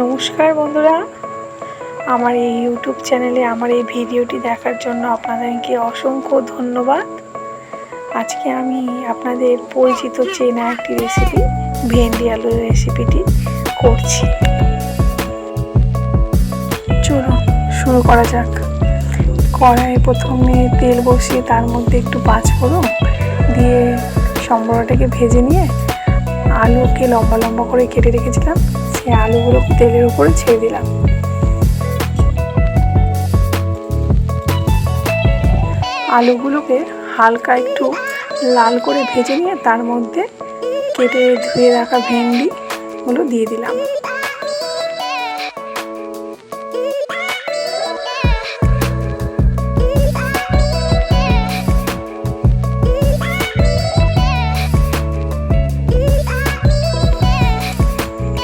নমস্কার বন্ধুরা। আমার এই ইউটিউব চ্যানেলে আমার এই ভিডিওটি দেখার জন্য আপনাদেরকে অসংখ্য ধন্যবাদ। আজকে আমি আপনাদের পরিচিত চেনা একটি রেসিপি ভেন্ডি আলুর রেসিপিটি করছি। চলো শুরু করা যাক। কড়াইয়ে প্রথমে তেল বসিয়ে তার মধ্যে একটু পাঁচ ফোড়ন দিয়ে সম্বরটাকে ভেজে নিয়ে আলুকে লম্বা লম্বা করে কেটে রেখেছিলাম। সেই আলুগুলো তেলের উপরে ছেড়ে দিলাম। আলুগুলোকে হালকা একটু লাল করে ভেজে নিয়ে তার মধ্যে কেটে ধুয়ে রাখা ভেন্ডিগুলো দিয়ে দিলাম।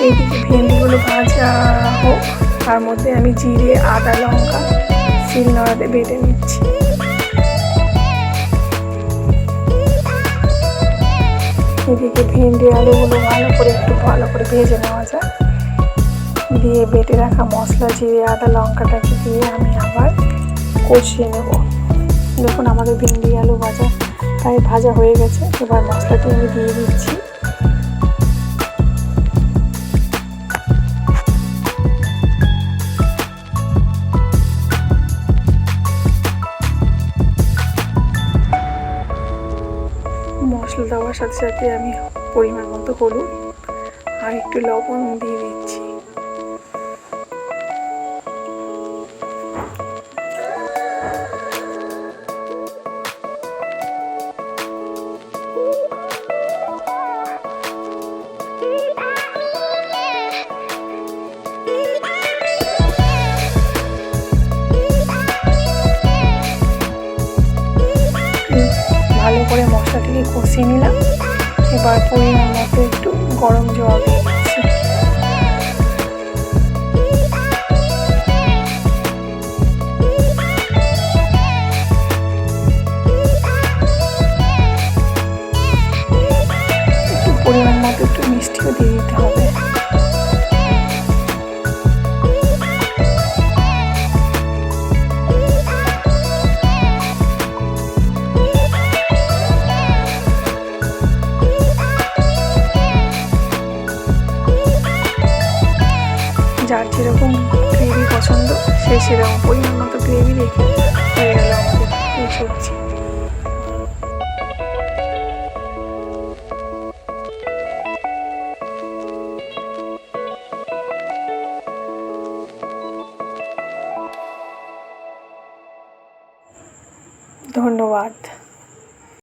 এইদিকে ভেন্ডিগুলো ভাজা হোক, তার মধ্যে আমি জিরে, আদা, লঙ্কা, শিলনোড়াতে বেটে নিচ্ছি। এদিকে ভেন্ডি, আলুগুলো ভালো করে একটু ভালো করে ভেজে নেওয়া যায় দিয়ে বেটে রাখা মশলা, জিরে, আদা, লঙ্কাটাকে দিয়ে আমি আবার কষিয়ে নেব। দেখুন আমাদের ভেন্ডি, আলু ভাজা তাই ভাজা হয়ে গেছে। এবার মশলাটি আমি দিয়ে দিচ্ছি। সাথে সাথে আমি পরিমাণ মতো হলুদ আর একটু লবণ দিয়ে দিচ্ছি। ভালো করে মশলাটিকে কষিয়ে নিলাম। এবার পরিমাণ মতো একটু গরম জল একটু পরিমাণ মতো একটু মিষ্টিও দিয়ে দিতে হবে। যার যেরকম গ্রেভি পছন্দ, সে সেরকম পরিমাণ মতো গ্রেভি রেখে হয়ে গেল আমাদের এই সবজি। ধন্যবাদ।